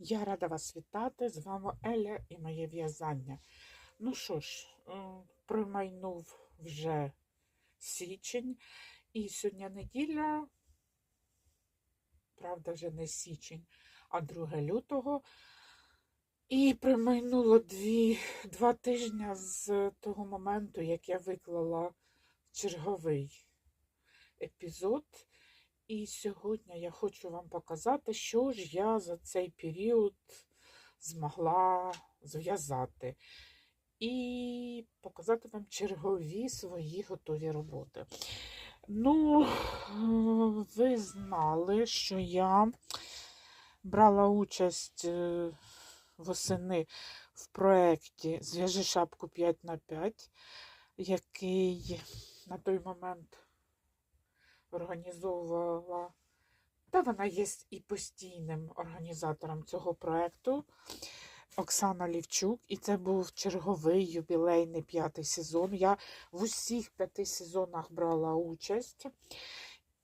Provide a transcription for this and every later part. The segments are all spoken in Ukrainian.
Я рада вас вітати. З вами Еля і моє в'язання. Ну що ж, е, промайнув вже січень, і сьогодні неділя, правда, вже не січень, а 2 лютого. І промайнуло дві, два тижні з того моменту, як я виклала черговий епізод. І сьогодні я хочу вам показати, що ж я за цей період змогла зв'язати. І показати вам чергові свої готові роботи. Ну, ви знали, що я брала участь е, восени в проєкті Зв'яжи шапку 5 на 5 який на той момент організовувала, та вона є і постійним організатором цього проєкту Оксана Лівчук. І це був черговий юбілейний п'ятий сезон. Я в усіх п'яти сезонах брала участь,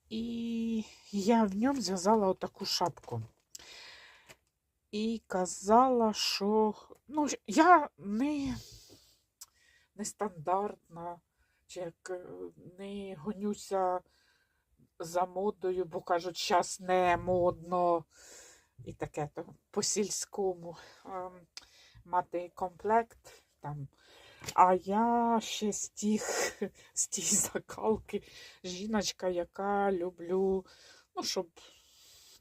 і я в ньому зв'язала отаку шапку. І казала, що ну, я не нестандартна, чи як е, не гонюся за модою, бо кажуть, зараз не модно і таке то по-сільському ем, мати комплект там. А я ще з тих, з тих закалки жіночка, яка люблю, ну, щоб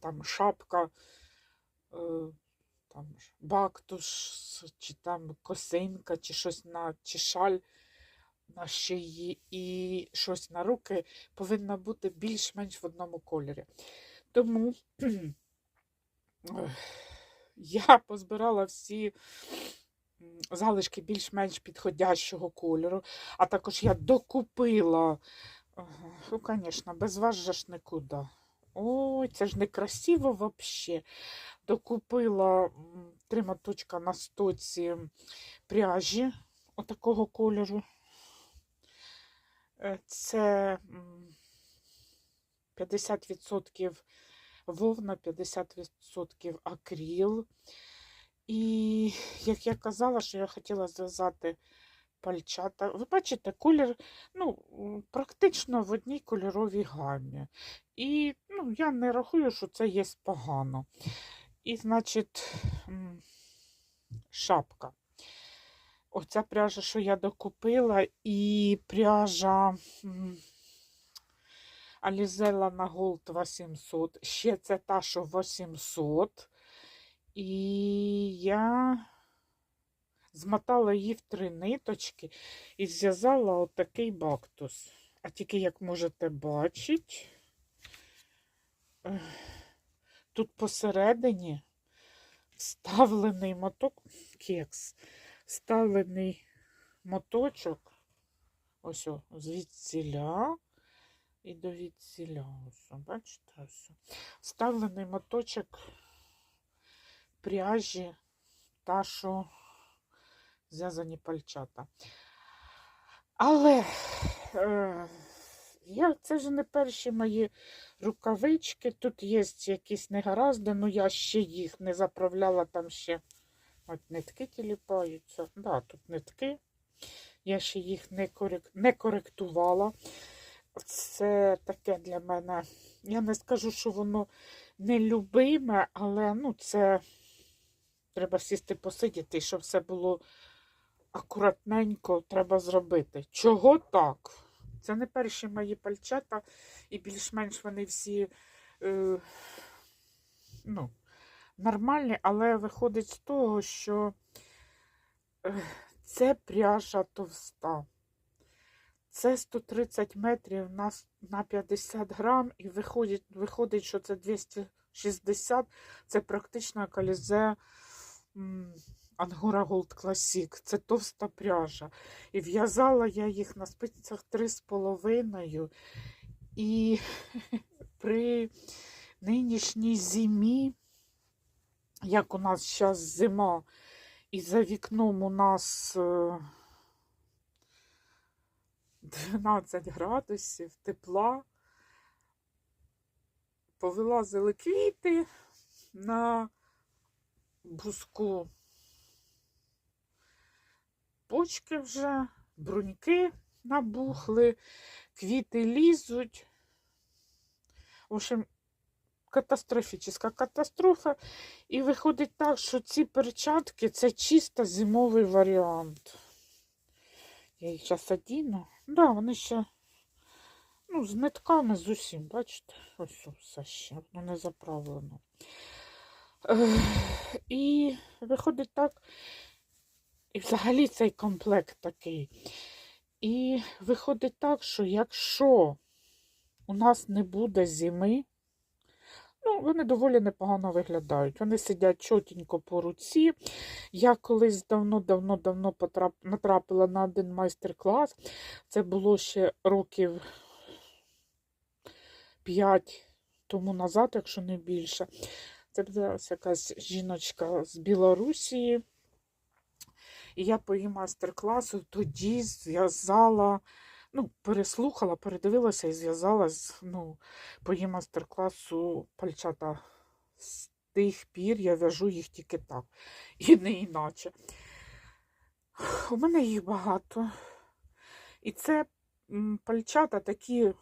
там шапка, е, там бактуш, чи там косинка, чи щось на чи шаль на шиї і щось на руки повинно бути більш-менш в одному кольорі. Тому я позбирала всі залишки більш-менш підходящого кольору, а також я докупила, ну, звісно, без вас же ж нікуди. Ой, це ж некрасиво взагалі. Докупила три моточка на стоці пряжі отакого кольору. Е, Це 50% вовна, 50% акріл. І, як я казала, що я хотіла зв'язати пальчата. Ви бачите, колір ну, практично в одній кольоровій гамі. І ну, я не рахую, що це є погано. І, значить, шапка. Оця пряжа, що я докупила, і пряжа Алізела на Голд 800. Ще це та, що 800. І я змотала її в три ниточки і зв'язала отакий бактус. А тільки, як можете бачити, тут посередині вставлений моток кекс вставлений моточок, ось о, звідсіля і до відсіля. Ось, бачите, ось. Вставлений моточок пряжі та, що зв'язані пальчата. Але е, я, це ж не перші мої рукавички. Тут є якісь негаразди, але я ще їх не заправляла там ще. От нитки тіліпаються. Да, тут нитки. Я ще їх не, корек... не коректувала. Це таке для мене. Я не скажу, що воно нелюбиме, але ну, це треба сісти посидіти, щоб все було акуратненько треба зробити. Чого так? Це не перші мої пальчата, і більш-менш вони всі. Е, ну, нормальні, але виходить з того, що це пряжа товста. Це 130 метрів на на 50 грам, і виходить, виходить, що це 260 це практично калізе Ангора Gold Classic. Це товста пряжа. І в'язала я їх на спицях 3,5. І при нинішній зимі як у нас зараз зима, і за вікном у нас 12 градусів тепла, повилазили квіти на буску почки вже, бруньки набухли, квіти лізуть. В общем, катастрофічна катастрофа. І виходить так, що ці перчатки це чисто зимовий варіант. Я їх зараз одіну. Да, вони ще ну, з нитками з усім, бачите? Ось все ще, воно не заправлено. Ех, І виходить так, і взагалі цей комплект такий. І виходить так, що якщо у нас не буде зими, ну, вони доволі непогано виглядають. Вони сидять чотенько по руці. Я колись давно-давно-давно натрапила на один майстер-клас. Це було ще років 5 тому назад, якщо не більше. Це була якась жіночка з Білорусі. І я по її майстер-класу тоді зв'язала, ну, переслухала, передивилася і зв'язала з, ну, по її майстер-класу пальчата. З тих пір я в'яжу їх тільки так. І не іначе. У мене їх багато. І це пальчата такі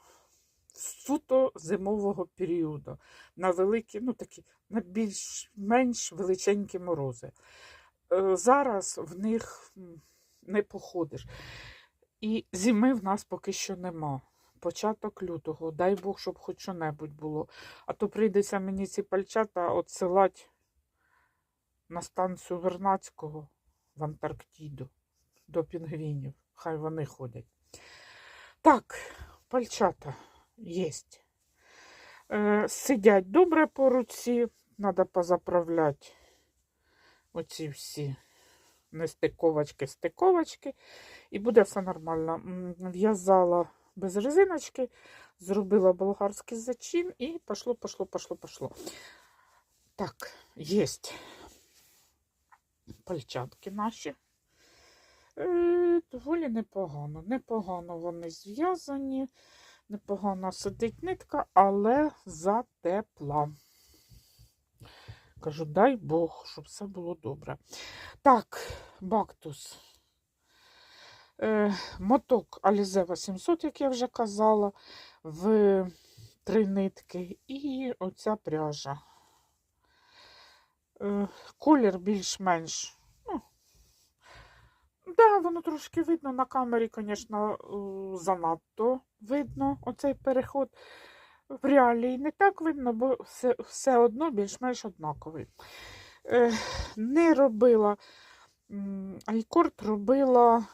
суто зимового періоду. На великі, ну такі, на більш-менш величенькі морози. Е, Зараз в них не походиш. І зими в нас поки що нема. Початок лютого. Дай Бог, щоб хоч що-небудь було. А то прийдеться мені ці пальчата отсилати на станцію Вернацького в Антарктиду до пінгвінів. Хай вони ходять. Так, пальчата є. Е, сидять добре по руці. Треба позаправляти оці всі нестиковочки, стиковочки. І буде все нормально. В'язала без резиночки, зробила болгарський зачин і пошло, пошло, пошло, пошло. Так, є пальчатки наші. Е, доволі непогано. Непогано вони зв'язані, непогано сидить нитка, але затепла. Кажу, дай Бог, щоб все було добре. Так, бактус. Е, моток Alize 800, як я вже казала, в три нитки. І оця пряжа. Е, колір більш-менш. Ну, да, воно трошки видно на камері, звісно, е, занадто видно оцей переход. В реалії не так видно, бо все, все одно більш-менш однаковий. Е, не робила айкорд робила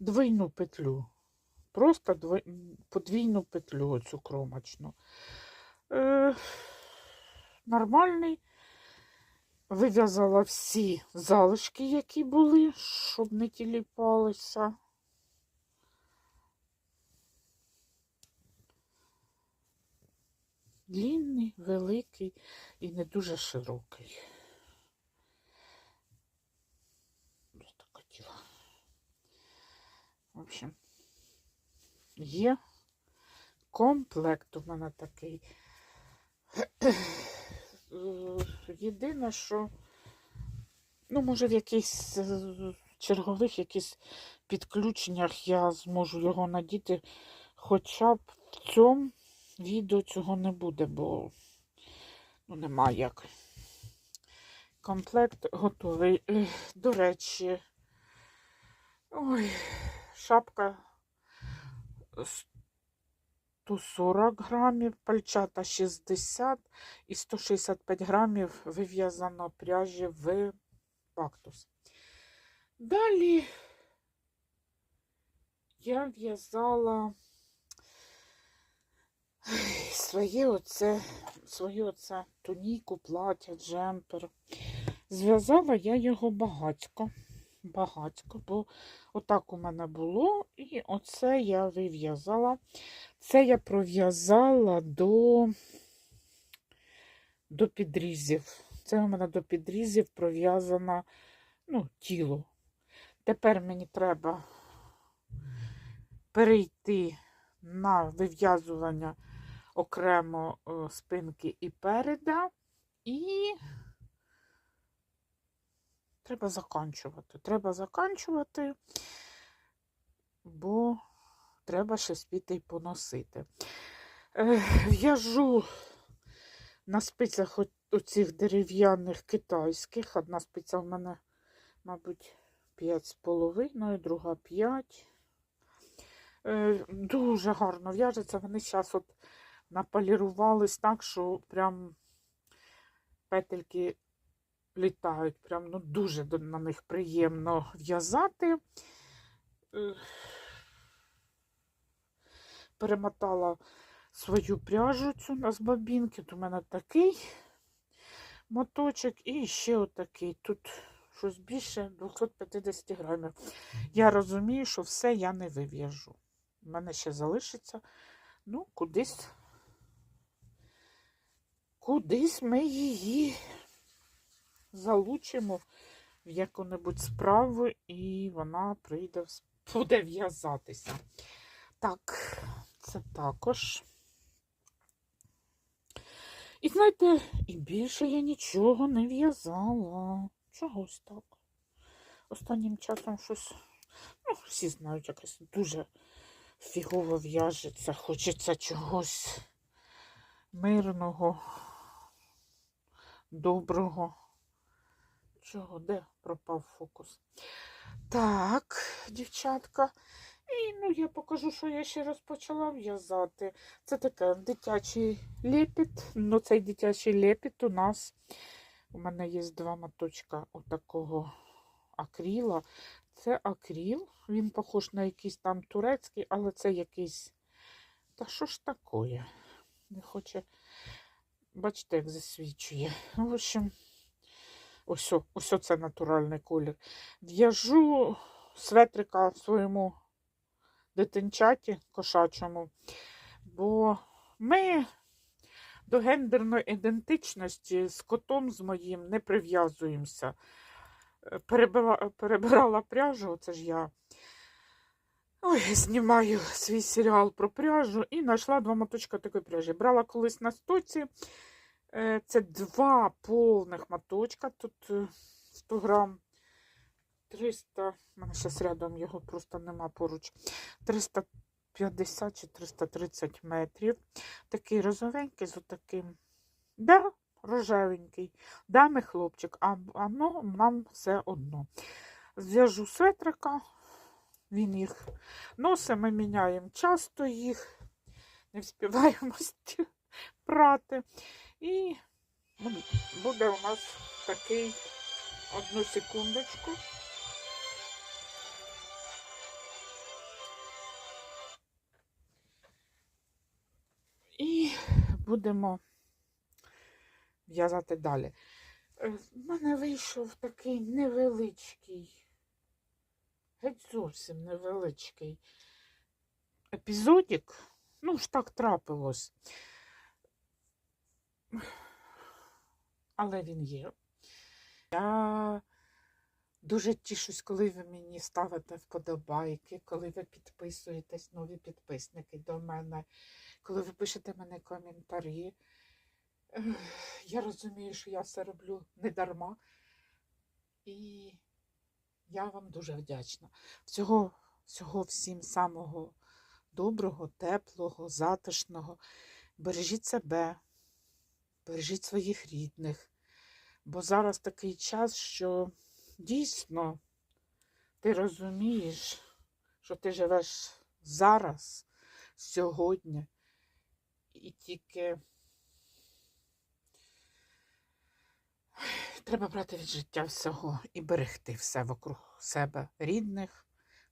двойну петлю. Просто дво... подвійну петлю оцю кромочну. Е, нормальний. Вив'язала всі залишки, які були, щоб не тіліпалися. Длінний, великий і не дуже широкий. Просто хотіла. В общем, є комплект у мене такий. Єдине, що, ну, може, в якихось е, чергових якісь підключеннях я зможу його надіти. Хоча б в цьому відео цього не буде, бо ну, нема як. Комплект готовий. До речі, ой, шапка 140 грамів, пальчата 60 і 165 грамів вив'язано пряжі в пактус. Далі я в'язала своє оце, своє оце туніку, плаття, джемпер. Зв'язала я його багатько. Багатько, бо отак у мене було, і оце я вив'язала. Це я пров'язала до, до підрізів. Це у мене до підрізів пров'язано ну, тіло. Тепер мені треба перейти на вив'язування окремо е, спинки і переда, і треба заканчувати. Треба заканчувати, бо треба ще спіти й поносити. Е, В'яжу на спицях оцих дерев'яних китайських. Одна спиця в мене, мабуть, 5,5, друга 5. Е, Дуже гарно в'яжеться. Вони зараз от наполірувались так, що прям петельки літають. Прям ну, дуже на них приємно в'язати. Перемотала свою пряжу цю на з бабінки. Тут у мене такий моточок і ще отакий. Тут щось більше 250 грамів. Я розумію, що все я не вив'яжу. У мене ще залишиться. Ну, кудись. Кудись ми її залучимо в яку-небудь справу, і вона прийде, буде в'язатися. Так, це також. І знаєте, і більше я нічого не в'язала. Чогось так. Останнім часом щось, ну, всі знають, якось дуже фігово в'яжеться. Хочеться чогось мирного, доброго. Чого? Де пропав фокус? Так, дівчатка. І ну, я покажу, що я ще розпочала в'язати. Це таке дитячий лепіт. Ну, цей дитячий лепіт у нас. У мене є два моточка отакого акріла. Це акріл. Він похож на якийсь там турецький, але це якийсь. Та що ж таке? Не хоче. Бачите, як засвічує. Ну, В общем, ось, ось це натуральний колір. В'яжу светрика своєму дитинчаті кошачому, бо ми до гендерної ідентичності з котом з моїм не прив'язуємося. Е, перебирала пряжу, це ж я ой, знімаю свій серіал про пряжу і знайшла два моточка такої пряжі. Брала колись на стоці. Е, Це два повних моточка. Тут е, 100 грам 300, в мене зараз рядом його просто нема поруч. 350 чи 330 метрів. Такий розовенький з отаким. Да, рожевенький. Дами хлопчик, а, а ну, нам все одно. Зв'яжу светрика, він їх носить, ми міняємо часто їх, не вспіваємо сті- прати. І буде у нас такий одну секундочку. І будемо в'язати далі. Е, В мене вийшов такий невеличкий, геть зовсім невеличкий епізодик. Ну ж так трапилось. Але він є. Я дуже тішусь, коли ви мені ставите вподобайки, коли ви підписуєтесь, нові підписники до мене, коли ви пишете мене коментарі. Я розумію, що я все роблю не дарма. І я вам дуже вдячна. Всього, всього всім самого доброго, теплого, затишного. Бережіть себе, бережіть своїх рідних. Бо зараз такий час, що дійсно ти розумієш, що ти живеш зараз, сьогодні, і тільки треба брати від життя всього і берегти все вокруг себе, рідних,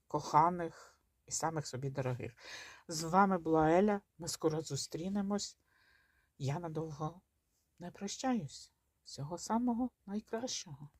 коханих і самих собі дорогих. З вами була Еля. Ми скоро зустрінемось. Я надовго не прощаюсь. Всього самого найкращого.